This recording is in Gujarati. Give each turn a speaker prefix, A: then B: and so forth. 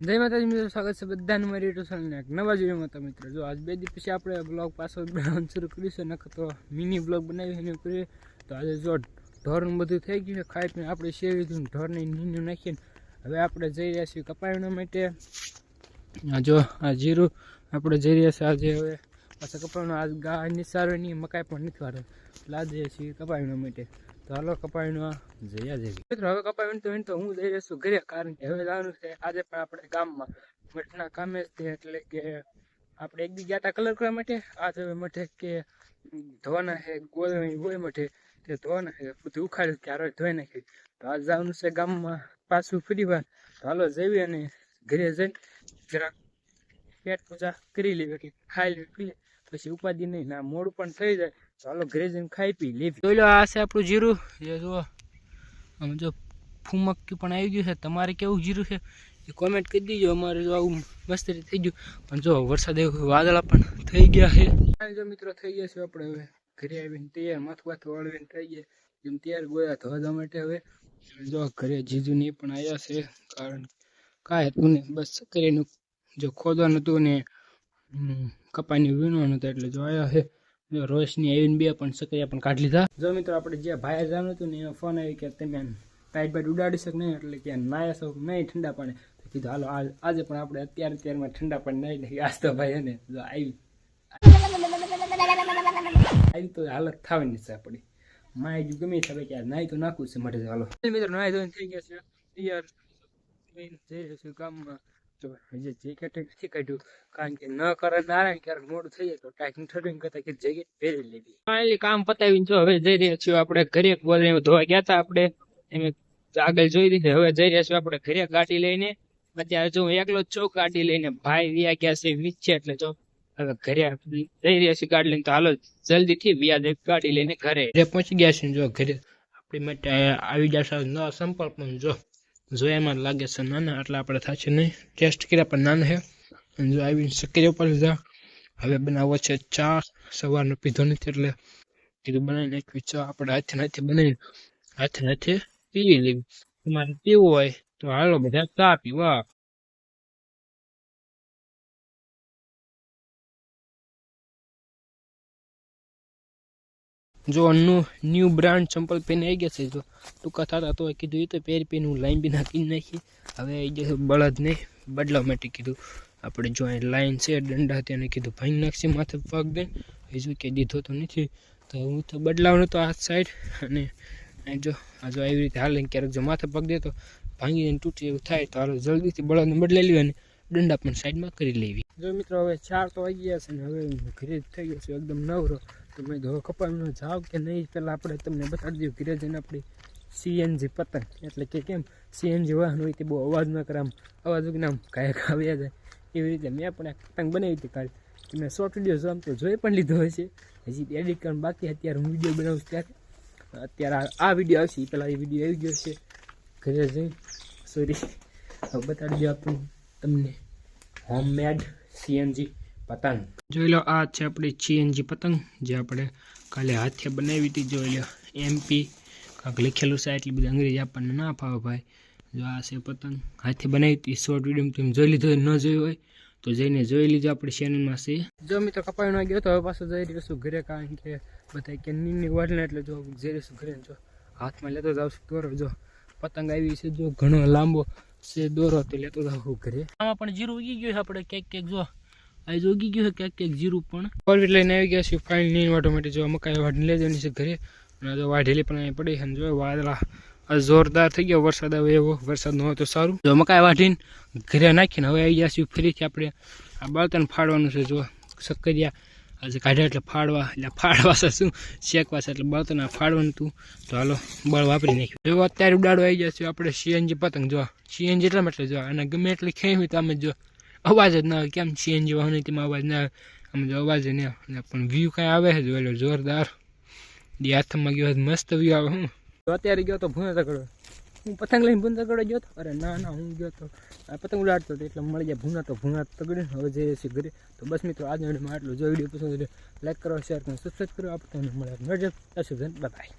A: જય માતાજી મિત્રો, સ્વાગત છે બધાનું મારી યુટ્યુબ એક નવા જોઈમાં તો મિત્રો, જો આજ બે દિવસ પછી આપણે બ્લોગ પાછો બનાવવાનું શરૂ કરીશું નખ તો મિની બ્લોગ બનાવી એને કરીએ. તો આજે જો ઢોરનું બધું થઈ ગયું છે, ખાઈ પીને આપણે શેરી દીધું ઢોરને નીનું નાખીને હવે આપણે જઈ રહ્યા છીએ કપાયણા માટે. જો આ જીરું આપણે જઈ રહ્યા છીએ, આજે હવે પાછા કપાયણું આજ ગાય નિસારવાની મકાઈ પણ નથી વાળે. એટલે આજે છીએ કપાયણા માટે. તો હાલો કપાયણું જયા જેવી મિત્રો હવે કપાયણ તો તો હું જઈ રહ્યો છું ઘરે કારણ કે હવે જવાનું છે આજે પણ આપણે ગામમાં. મઠના કામે છે એટલે કે આપણે એક બી ગયા હતા કલર કરવા માટે. આજે હવે મઠે કે ધોવાના છે ગોળવાની હોય મઠે. તે ધોવાના છે બધું ઉખાડ્યું ત્યારે ધોઈ નાખી. તો આજ જવાનું છે ગામમાં પાછું ફરી વાર. તો હાલો જઈએ અને ઘરે જઈને જરાક પેટ પૂજા કરી લેવી કે ખાઈ લેવી પી લે. પછી ઉપાધિ નહીં ના મોડું પણ થઈ જાય. ચાલો ઘરે જઈને ખાઈ પી લેવી જોઈ લો આ છે આપણું જીરું. એ જુઓ. આમ જો ફૂમક્યું પણ આવી ગયું છે. તમારે કેવું જીરું છે? એ કોમેન્ટ કરી દીજો. અમારે જો આવું મસ્ત રીતે થઈ ગયું. પણ જો વરસાદ વાદળા પણ થઈ ગયા છે. જો મિત્રો થઈ ગયા છે આપણે હવે. ઘરે આવીને તૈયાર માથું માથું વાળવીને થઈ ગયા. જેમ તૈયાર ગોયા ધોવા માટે હવે. જો ઘરે જીજુની પણ આવ્યા છે. કારણ કાંઈ હતું ને બસ કરીને જો ખોદવાનું હતું ને કપાની વીણવાનું હતું એટલે જો આવ્યા છે જો રોશની આવીને બે પણ સક્રિયા પણ કાઢી લીધા. જો મિત્રો આપણે જે ભાઈ જવાનું હતું ને એનો ફોન આવી કે તમે ટાઈટ બાઈટ ઉડાડી શક નહીં એટલે કે નાયા છો નહીં ઠંડા પાણી. તો કીધું હાલો આજે પણ આપણે અત્યારે અત્યારમાં ઠંડા પાણી નહીં લઈએ. આજ તો ભાઈ એને જો આવી આવી તો હાલત થવાની છે આપણી માય જો ગમે છે કે નાઈ તો નાખવું છે માટે હાલો. મિત્રો નાઈ ધોઈને થઈ ગયા છે. યાર જઈ રહ્યો છું ગામમાં તો હજી જેકેટ નથી કાઢ્યું. કારણ કે ન કરે નારાયણ ક્યારેક મોડું થઈ જાય તો ટાઈમ ઠરીને કરતા કે જેકેટ પહેરી લેવી. ફાઇનલી કામ પતાવીને જો હવે જઈ રહ્યા છીએ આપણે ઘરે બોલે ધોવા ગયા હતા આપણે. એમ આગળ જોઈ દીધી હવે જઈ રહ્યા છીએ આપણે ઘરે ગાડી લઈને. અત્યારે જો હું એકલો જ છું ગાડી લઈને ભાઈ વ્યા ગયા છે વીજ એટલે જો હવે ઘરે જઈ રહ્યા છીએ ગાડી લઈને તો હાલો જલ્દીથી વ્યા વ્યાજ ગાડી લઈને ઘરે. પહોંચી ગયા છે જો ઘરે. આપણી માટે આવી જશે ન સંપર્ક પણ જો. જોયામાં લાગે છે નાના, એટલે આપણે થશે નહીં. ટેસ્ટ કર્યા પણ નાના છે. અને જો આવીને શક્ય ઉપર લીધા. હવે બનાવો છે ચા. સવારનો પીધો નથી, એટલે કીધું બનાવી નાખ્યું ચા. આપણે હાથે હાથે બનાવી. હાથે હાથે પીવી લેવી. તમારે પીવું હોય તો હાલો બધા ચા પીવા. જો અન્નું ન્યૂ બ્રાન્ડ ચંપલ પહેરીને આવી ગયા છે, જો ટૂંકા થતા તો કીધું એ તો પહેરી પહેરીને હું લાઈન બી નાખી નાખી. હવે આવી જશે બળદને બદલાવ માટે કીધું. આપણે જો અહીં લાઈન છે, દંડા તેને કીધું, ભાઈ, નાખશે માથે પગ દે હજુ કે દીધો તો નથી. તો હું તો બદલાવ તો આ સાઈડ અને અહીં જો, આ જો આવી રીતે હાલે ક્યારેક જો માથે પગ દે તો ભાંગીને તૂટી એવું થાય. તો હાલો જલ્દીથી બળદને બદલાઈ લેવાની દંડા પણ સાઈડમાં કરી લેવી. જો મિત્રો, હવે ચાર તો આવી ગયા છે ને હવે ઘરે થઈ ગયો છે, એકદમ નવરો. તો મેં ધો કપાળનો જાવ કે નહીં? પહેલાં આપણે તમને બતાડી દઉં, ઘરે જઈને આપણી સીએનજી પતંગ. એટલે કે કેમ? સીએનજી વાહન હોય તે બહુ અવાજ ન કરે આમ, અવાજ વગર આમ કાંઈક આવ્યા જાય. એવી રીતે મેં પણ એક પતંગ બનાવી હતી કાલે. તમે શોર્ટ વીડિયો જો આમ તો જોઈ પણ લીધો હશે. હજી એડિટ કરવાનું બાકી અત્યારે હું વીડિયો બનાવું ત્યારે. અત્યારે આ- આ વીડિયો આવશે. પહેલાં એ વીડિયો આવી ગયો છે. ઘરે જઈ. સોરી હવે બતાડી દઉં આપણું તમને હોમમેડ સીએનજી પતંગ. જોઈ લો, આ છે આપણી સીએનજી પતંગ, જે આપણે કાલે હાથે બનાવી હતી. જોઈ લો એમપી કાંક લખેલું છે એટલી બધી અંગ્રેજી આપણને ના ફાવે ભાઈ. જો આ છે પતંગ, હાથે બનાવી હતી. શોર્ટ વીડિયો તમે જોઈ લીધો ન જોયું હોય, તો જઈને જોઈ લીધો આપણી ચેનલમાં છે. જો મિત્રો કપાયનો ગયો તો હવે પાછો જઈ રહ્યો છું ઘરે, કારણ કે બધા કે નીની વાટને એટલે જો જઈ રહ્યો છું ઘરે, જો હાથમાં લેતો જાઉં છું કરો જો પતંગ આવી છે, જો ઘણો લાંબો છે દોરો તો લેતો હું ઘરે. આમાં પણ જીરું ઉગી ગયું છે આપણે, ક્યાંક ક્યાંક જો આજ ઉગી ગયું છે, ક્યાંક ક્યાંક જીરું પણ. વ્હીલ લઈને આવી ગયા છે ફાઇલ નહીં વાટો માટે જો મકાઈ વાઢી લઈ જવાની છે ઘરે. અને જો વાઢેલી પણ અહીં પડી છે જો વાદળા, આ જોરદાર થઈ ગયો વરસાદ આવે એવો વરસાદ ન હોય તો સારું. જો મકાઈ વાઢીને ઘરે નાખીને હવે આવી ગયા છીએ, ફરીથી આપણે આ બળતણ ફાડવાનું છે, જો સક્કરિયા આજે કાઢ્યા એટલે ફાડવા એટલે ફાડવા છે શું? શેકવા છે, એટલે બળતણ ફાડવાનું તું તો હાલો, બળ વાપરી નાખ્યું. જો અત્યારે ઉડાડો આવી જશે, આપણે સીએનજી પતંગ, જો સીએનજી એટલા માટે જો અને ગમે એટલી ખેવી તો અમે જો અવાજ જ ના આવે. કેમ સીએનજી વાહન તેમાં અવાજ ના આવે. આમ જો અવાજ જ નહીં આવે. પણ વ્યૂ કાંઈ આવે છે? જો એટલે જોરદાર. દી હાથમાં ગયો મસ્ત વ્યૂ આવે હું અત્યારે ગયો તો ભૂના તગડો હું પતંગ લઈને તગડો ગયો તો અરે ના ના, હું ગયો તો, આ પતંગ ઉડાડતો હતો. એટલે મળી જાય ભૂના તો ભૂના તગડે હવે જઈએ છીએ ઘરે. તો બસ મિત્રો, આજનો વિડીયોમાં આટલું. જો વીડિયો પસંદ લાઈક કરો શેર કરો સબસ્ક્રાઈબ કરો. આપણે તમને મળે. મળે બાય